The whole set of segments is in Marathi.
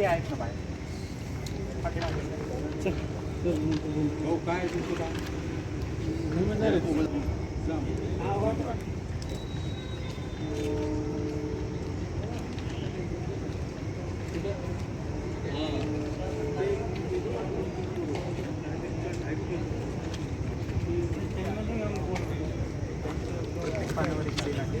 ते आहेत ना बाहेर पाठीमागे. भाऊ काय तुमचं काय पाण्यावर एक scene आहे.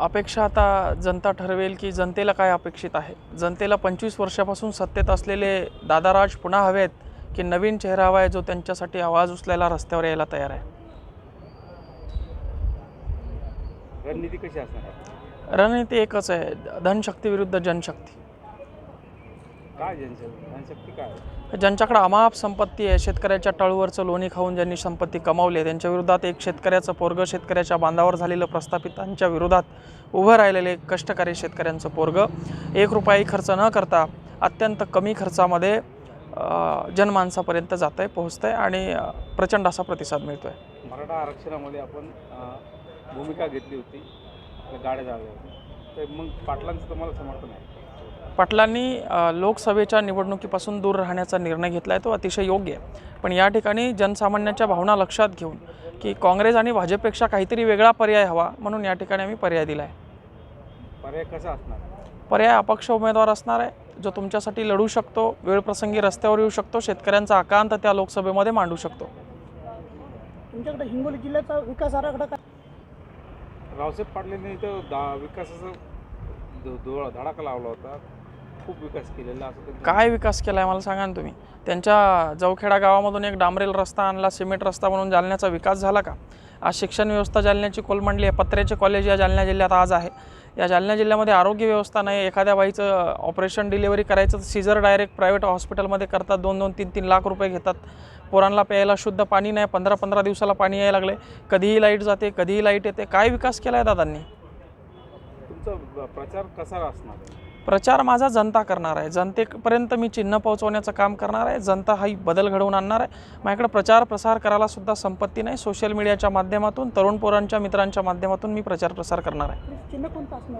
अपेक्षा आता जनता ठरवेल की जनतेला काय अपेक्षित आहे? जनतेला पंचवीस वर्षापासून सत्तेत असलेले दादाराज पुन्हा हवे आहेत की नवीन चेहरा हवा आहे जो त्यांच्यासाठी आवाज उचलायला रस्त्यावर यायला तयार आहे? रणनीती कशी असणार? आहे? रणनीती एकच आहे धनशक्ती विरुद्ध जनशक्ती. काय जनशक्ती जनशक्ती काय? आहे? ज्यांच्याकडे अमाप संपत्ती आहे शेतकऱ्याच्या टळूवरचं लोणी खाऊन ज्यांनी संपत्ती कमावली आहे त्यांच्या विरोधात एक शेतकऱ्याचं पोरगं शेतकऱ्याच्या बांधावर झालेलं प्रस्थापितांच्या विरोधात उभं राहिलेले कष्टकरी शेतकऱ्यांचं पोरगं. एक रुपयाही खर्च न करता अत्यंत कमी खर्चामध्ये जनमानसापर्यंत जात आहे पोहोचतं आहे आणि प्रचंड असा प्रतिसाद मिळतो आहे मराठा आरक्षणामध्ये आपण भूमिका घेतली होती. गाड्या जाळल्या होत्या. तर मग पाटलांचं तुम्हाला समर्थन आहे. पाटलांनी लोकसभेच्या निवडणुकीपासून दूर राहण्याचा निर्णय घेतला आहे तो अतिशय योग्य आहे. पण या ठिकाणी जनसामान्यांच्या भावना लक्षात घेऊन की काँग्रेस आणि भाजपपेक्षा काहीतरी वेगळा पर्याय हवा म्हणून या ठिकाणी आम्ही पर्याय दिला आहे पर्याय कसा असणार? पर्याय अपक्ष उमेदवार असणार आहे जो तुमच्यासाठी लढू शकतो वेळप्रसंगी रस्त्यावर येऊ शकतो शेतकऱ्यांचा आकांत त्या लोकसभेमध्ये मांडू शकतो. तुमच्याकडे हिंगोली जिल्ह्याचा विकास आराखडा काय? रावसाहेब पाटलांनी इथं दा विकासाचा धडाका लावला होता. खूप विकास केलेला असं त्यांचं- काय विकास केला आहे मला सांगा ना तुम्ही? त्यांच्या जवखेडा गावामधून एक डांबरेल रस्ता आणला सिमेंट रस्ता म्हणून जालन्याचा विकास झाला का? आज शिक्षण व्यवस्था जालन्याची कोलमंडली आहे पत्र्याचे कॉलेज या जालना जिल्ह्यात आज आहे. या जालना जिल्ह्यामध्ये आरोग्य व्यवस्था नाही एखाद्या बाईचं ऑपरेशन डिलिव्हरी करायचं तर सीझर डायरेक्ट प्रायव्हेट हॉस्पिटलमध्ये करतात दोन दोन तीन तीन लाख रुपये घेतात. पोरांना प्यायला शुद्ध पाणी नाही पंधरा पंधरा दिवसाला पाणी यायला लागले कधीही लाइट जाते कधीही लाइट येते. काय विकास केला आहे दादांनी? तुमचा प्रचार कसा असणार? प्रचार माझा जनता करणार आहे. जनतेपर्यंत मी चिन्ह पोहोचवण्याचं काम करणार आहे. जनता हा बदल घडवून आणणार आहे. माझ्याकडे प्रचार प्रसार करायला सुद्धा संपत्ती नाही. सोशल मीडियाच्या माध्यमातून तरुण पोरांच्या मित्रांच्या माध्यमातून मी प्रचार प्रसार करणार आहे. चिन्ह कोणतं असणार?